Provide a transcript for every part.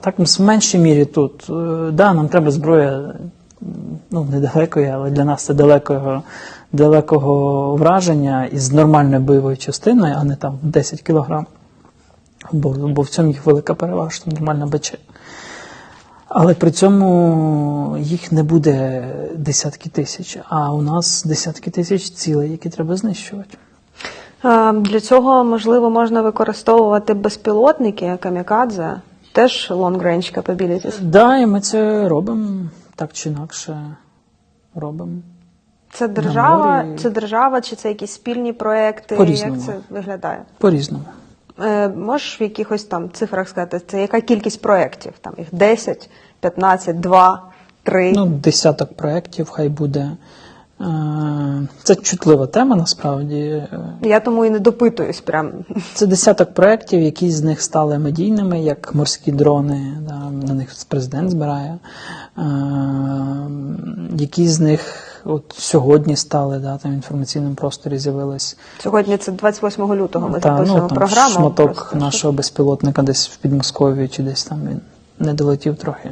Так в меншій мірі тут. Е, Да, нам треба зброя, ну, недалекої, але для нас це далекого, далекого враження із нормальною бойовою частиною, а не там 10 кілограм. Бо, бо в цьому їх велика перевага, що там нормальна БЧ. Але при цьому їх не буде десятки тисяч, а у нас десятки тисяч цілей, які треба знищувати. Е, Для цього, можливо, можна використовувати безпілотники камікадзе, теж long range capabilities. Да, і ми це робимо так чи інакше робимо. Це держава, це держава, чи це якісь спільні проекти? Як це виглядає? По-різному. Е, можеш в якихось там цифрах сказати, це яка кількість проєктів? Там їх 10, 15, 2, 3? Ну, десяток проєктів хай буде. Е, Це чутлива тема насправді. Я тому і не допитуюсь прям. Це десяток проєктів, які з них стали медійними, як морські дрони, да, на них президент збирає. Е, які з них от сьогодні стали, да, там в інформаційному просторі з'явились. Сьогодні це 28 лютого. Ми Та, записуємо ну, там програму. шматок просто. нашого безпілотника десь в Підмосков'ї чи десь там він не долетів трохи.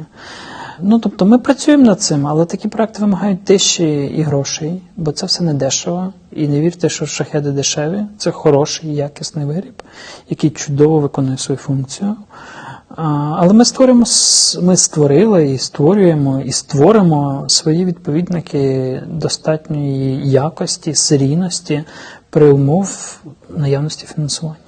Ну, тобто ми працюємо над цим, але такі проекти вимагають тиші і грошей, бо це все не дешево. І не вірте, що шахеди дешеві. Це хороший, якісний виріб, який чудово виконує свою функцію. Але ми створюємо, ми створили і створюємо і створимо свої відповідники достатньої якості, серійності при умов наявності фінансування.